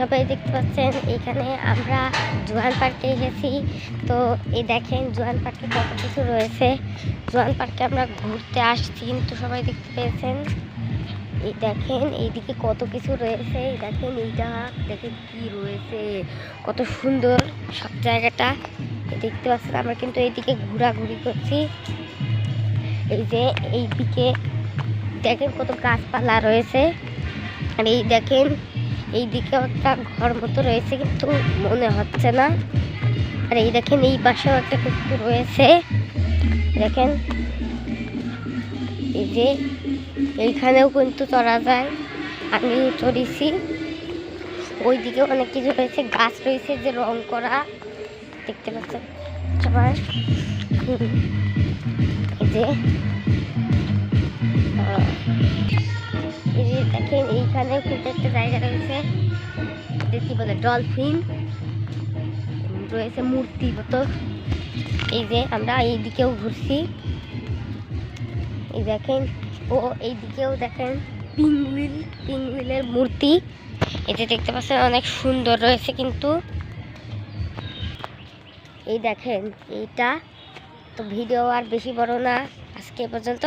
সবাই দেখতে পাচ্ছেন, এখানে আমরা জোয়ান পার্কে এসেছি। তো এই দেখেন, জোয়ান পার্কে কত কিছু রয়েছে। জোয়ান পার্কে আমরা ঘুরতে আসছি, কিন্তু সবাই দেখতে পেয়েছেন। এই দেখেন, এইদিকে কত কিছু রয়েছে। এই দেখেন, এইটা দেখেন কি রয়েছে। কত সুন্দর সব জায়গাটা। দেখতে পাচ্ছেন, আমরা কিন্তু এইদিকে ঘোরাঘুরি করছি। এই যে এইদিকে দেখেন কত গাছপালা রয়েছে। আর এই দেখেন এই দিকেও একটা ঘর মতো রয়েছে, কিন্তু মনে হচ্ছে না। আর এই দেখেন, এই পাশেও একটা কুকুর রয়েছে। দেখেন, এই যে এইখানেও কিন্তু চড়া যায়। আমিও চড়েছি। ওই দিকেও অনেক কিছু রয়েছে, গাছ রয়েছে যে রং করা। দেখতে পাচ্ছেন? সবাই। এই যে দেখেন, এইখানে কিন্তু একটা জায়গা রয়েছে, এটা কি বলে, ডলফিন। রয়েছে মূর্তি মতো। এই যে আমরা এই দিকেও ঘুরছি। এই দেখেন, ও এই দিকেও দেখেন, পিঙ্গুইল, পিঙ্গুইলের মূর্তি। এতে দেখতে পাচ্ছেন, অনেক সুন্দর রয়েছে কিন্তু। এই দেখেন, এইটা তো ভিডিও আর বেশি বড় না, আজকে পর্যন্ত।